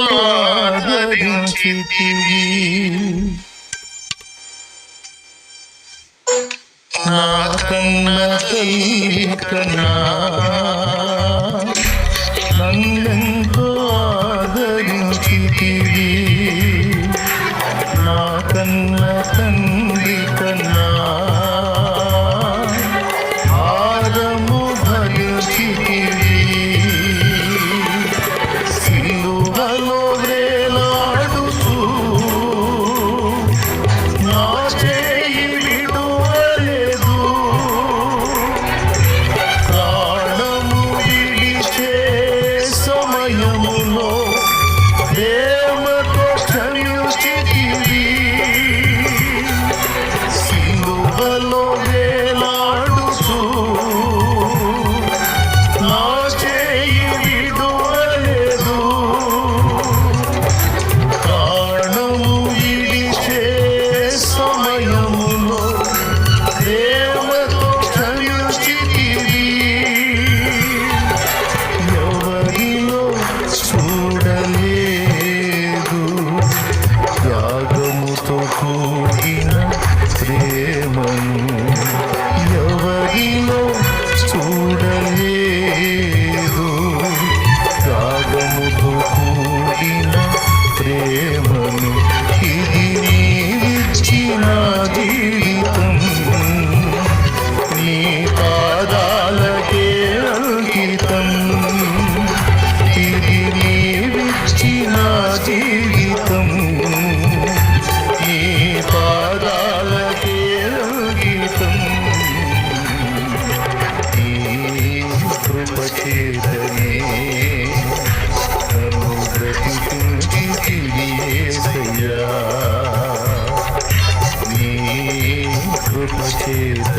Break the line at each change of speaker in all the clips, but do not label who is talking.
ఆదరించితివి. నా కన్న తల్లి కన్నా ఆదరించితివి నా కన్న తండ్రి Yeah.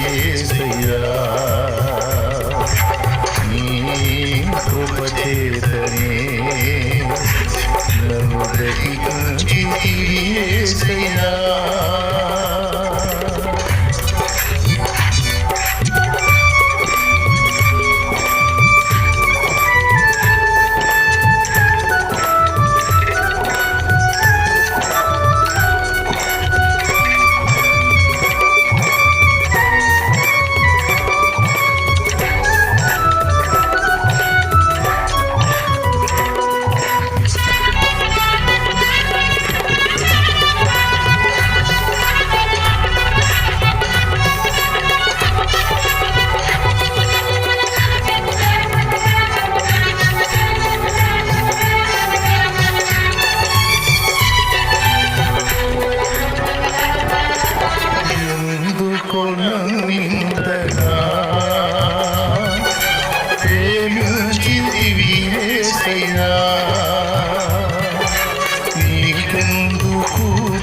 yeah.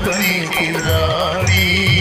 పైకి రాణి.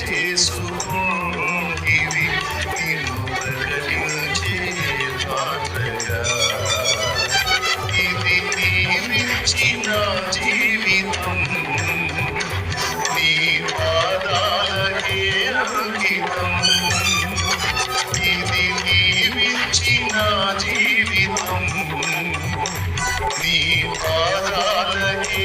చేసుకోండి నిన్ను ప్రకటించే పాటగా ఇది దీవించిన జీవితం. నీ పాదాలకే అంకితం ఇది దీవించిన జీవితం. నీ పాదాలకే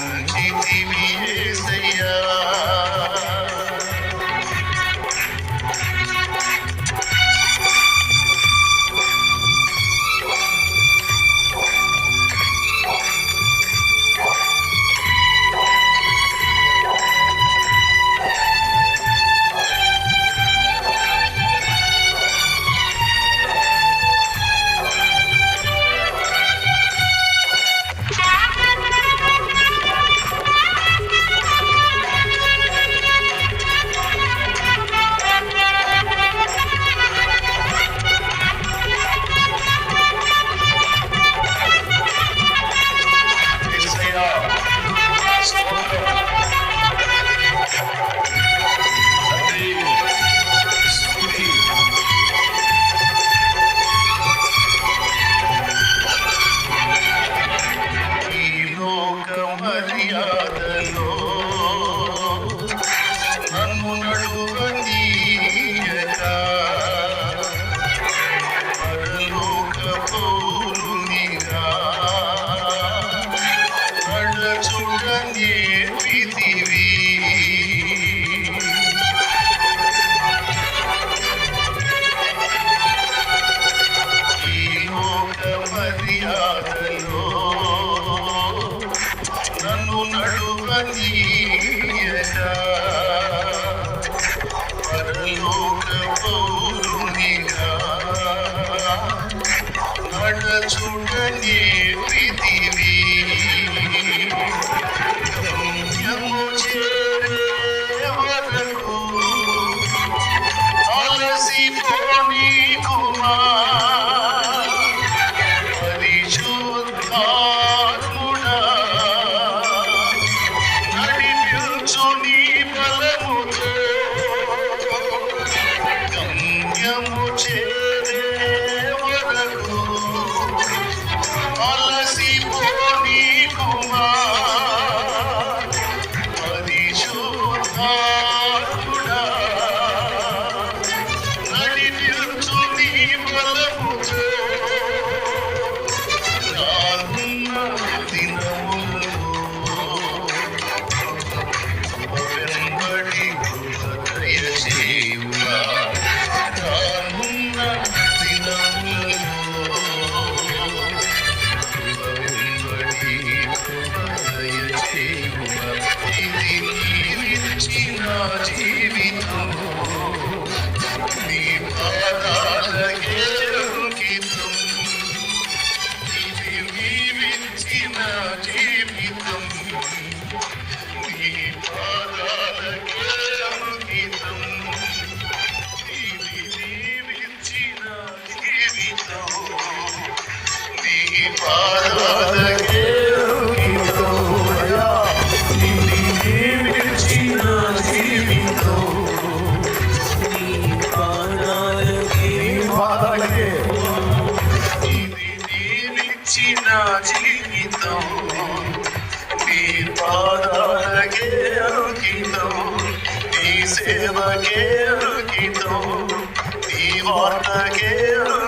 Amen. చూడబోరునిగా నడచుట నీవి జీవితం నీ పాదాలకే జీవితం నీ పాదాలకే అరుకితం నీ సేవకే అరుకితం నీ వార్తకే అరుకితం